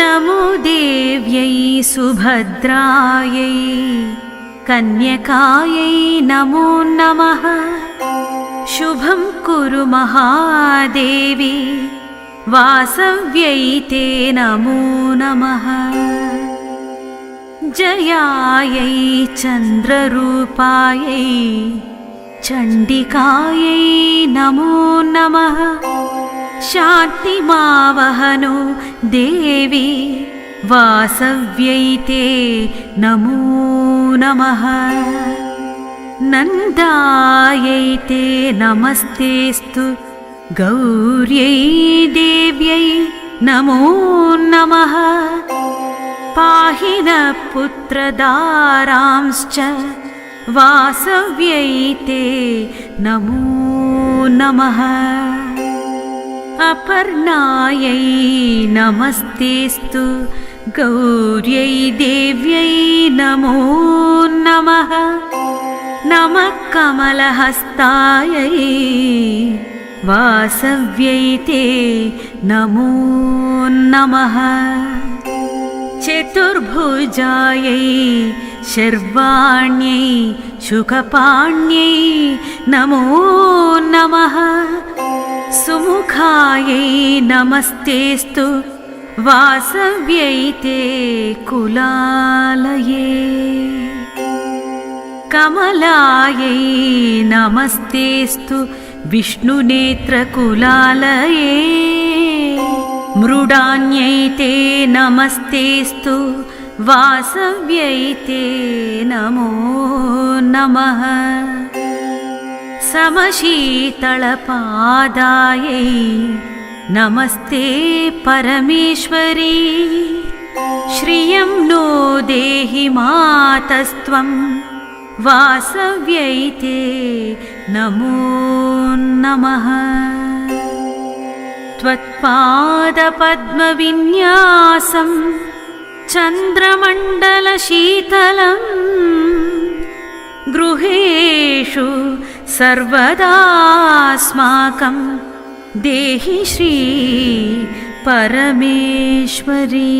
नमो देव्यै सुभद्रायै कन्यकायै नमो नमः। शुभं कुरु महादेवी वासव्यै ते नमो नमः। जयायै चन्द्ररूपायै चण्डिकायै नमो नमः शान्तिमावहनो देवी वासव्यै ते नमो नमः। नन्दायै ते नमस्तेस्तु गौर्यै देव्यै नमो नमः। पाहि नः पुत्रदारांश्च वासव्यै ते नमो नमः अपर्णायै नमस्तेस्तु गौर्यै देव्यै नमो नमः नमः कमलहस्तायै वासव्यै ते नमो नमः चतुर्भुजायै शर्वाण्यै शुकपाण्यै नमो नमः सुमुखायै नमस्तेस्तु वासव्यै ते कुलालये कमलायै नमस्तेस्तु विष्णुनेत्रकुलालये मृडान्यै ते नमस्तेस्तु वासव्यै ते नमो नमः समशीतलपादायै नमस्ते परमेश्वरी। श्रियं नो देहि मातस्त्वं वासव्यै ते नमो नमः। त्वत्पादपद्मविन्यासं चन्द्रमण्डलशीतलम् गृहेषु सर्वदास्माकं देहि श्री परमेश्वरी